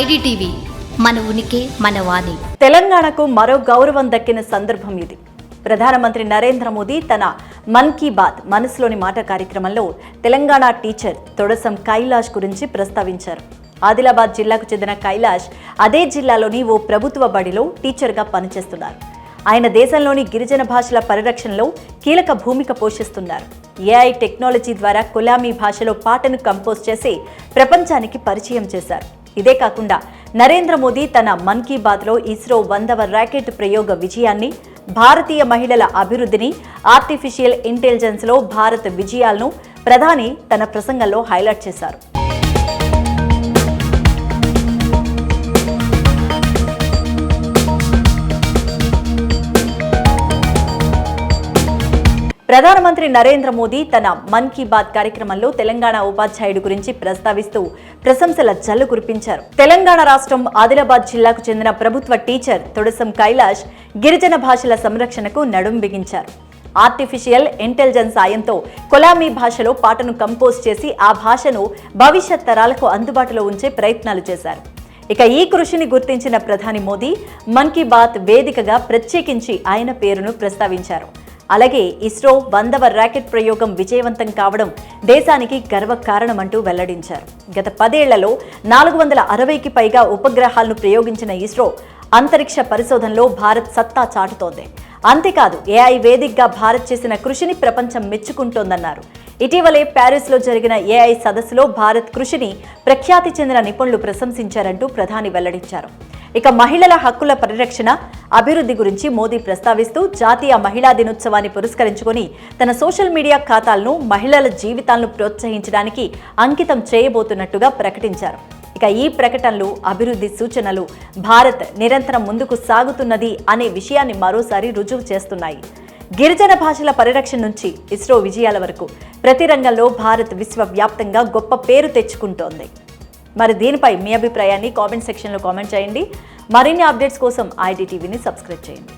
IDTV మన ఉనికి మన వాణి. తెలంగాణకు మరో గౌరవం దక్కిన సందర్భం ఇది. ప్రధానమంత్రి నరేంద్ర మోదీ తన మన్ కీ బాత్ మనసులోని మాట కార్యక్రమంలో తెలంగాణ టీచర్ తొడసం కైలాష్ గురించి ప్రస్తావించారు. ఆదిలాబాద్ జిల్లాకు చెందిన కైలాష్ అదే జిల్లాలోని ఓ ప్రభుత్వ బడిలో టీచర్గా పనిచేస్తున్నారు. ఆయన దేశంలోని గిరిజన భాషల పరిరక్షణలో కీలక భూమిక పోషిస్తున్నారు. ఏఐ టెక్నాలజీ ద్వారా కొలామీ భాషలో పాటను కంపోజ్ చేసి ప్రపంచానికి పరిచయం చేశారు. ఇదే కాకుండా నరేంద్ర మోదీ తన మన్ కీ బాత్లో ఇస్రో వందవ ర్యాకెట్ ప్రయోగ విజయాన్ని భారతీయ మహిళల అభివృద్ధిని ఆర్టిఫిషియల్ ఇంటెలిజెన్స్లో భారత్ విజయాలను ప్రధాని తన ప్రసంగంలో హైలైట్ చేశారు. ప్రధానమంత్రి నరేంద్ర మోదీ తన మన్ కీ బాత్ కార్యక్రమంలో తెలంగాణ ఉపాధ్యాయుడు గురించి ప్రస్తావిస్తూ ప్రశంసల జల్లు కురిపించారు. తెలంగాణ రాష్ట్రం ఆదిలాబాద్ జిల్లాకు చెందిన ప్రభుత్వ టీచర్ తొడసం కైలాష్ గిరిజన భాషల సంరక్షణకు నడుం బిగించారు. ఆర్టిఫిషియల్ ఇంటెలిజెన్స్ సాయంతో కొలామీ భాషలో పాటను కంపోజ్ చేసి ఆ భాషను భవిష్యత్ తరాలకు అందుబాటులో ఉంచే ప్రయత్నాలు చేశారు. ఇక ఈ కృషిని గుర్తించిన ప్రధాని మోదీ మన్ కీ బాత్ వేదికగా ప్రత్యేకించి ఆయన పేరును ప్రస్తావించారు. అలాగే ఇస్రో వందవ ర్యాకెట్ ప్రయోగం విజయవంతం కావడం దేశానికి గర్వకారణమంటూ వెల్లడించారు. గత పదేళ్ళలో నాలుగు వందల అరవైకి పైగా ఉపగ్రహాలను ప్రయోగించిన ఇస్రో అంతరిక్ష పరిశోధనలో భారత్ సత్తా చాటుతోంది. అంతేకాదు ఏఐ వేదికగా భారత్ చేసిన కృషిని ప్రపంచం మెచ్చుకుంటోందన్నారు. ఇటీవలే ప్యారిస్లో జరిగిన ఏఐ సదస్సులో భారత్ కృషిని ప్రఖ్యాతి చెందిన నిపుణులు ప్రశంసించారంటూ ప్రధాని వెల్లడించారు. ఇక మహిళల హక్కుల పరిరక్షణ అభివృద్ధి గురించి మోదీ ప్రస్తావిస్తూ జాతీయ మహిళా దినోత్సవాన్ని పురస్కరించుకొని తన సోషల్ మీడియా ఖాతాలను మహిళల జీవితాలను ప్రోత్సహించడానికి అంకితం చేయబోతున్నట్టుగా ప్రకటించారు. ఇక ఈ ప్రకటనలు అభివృద్ధి సూచనలు భారత్ నిరంతరం ముందుకు సాగుతున్నది అనే విషయాన్ని మరోసారి రుజువు చేస్తున్నాయి. గిరిజన భాషల పరిరక్షణ నుంచి ఇస్రో విజయాల వరకు ప్రతి రంగంలో భారత్ విశ్వవ్యాప్తంగా గొప్ప పేరు తెచ్చుకుంటోంది. మరి దీనిపై మీ అభిప్రాయాన్ని కామెంట్ సెక్షన్లో కామెంట్ చేయండి. మరిన్ని అప్డేట్స్ కోసం ఐడి టీవీని సబ్స్క్రైబ్ చేయండి.